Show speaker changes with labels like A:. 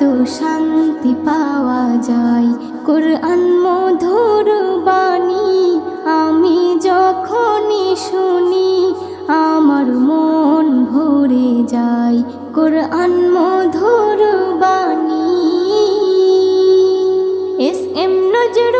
A: কত শান্তি পাওয়া যায়। কোরআন মধুর বাণী, আমি যখনই শুনি, আমার মন ভরে যায়। কোরআন মধুর বাণী, এস এম নজরুল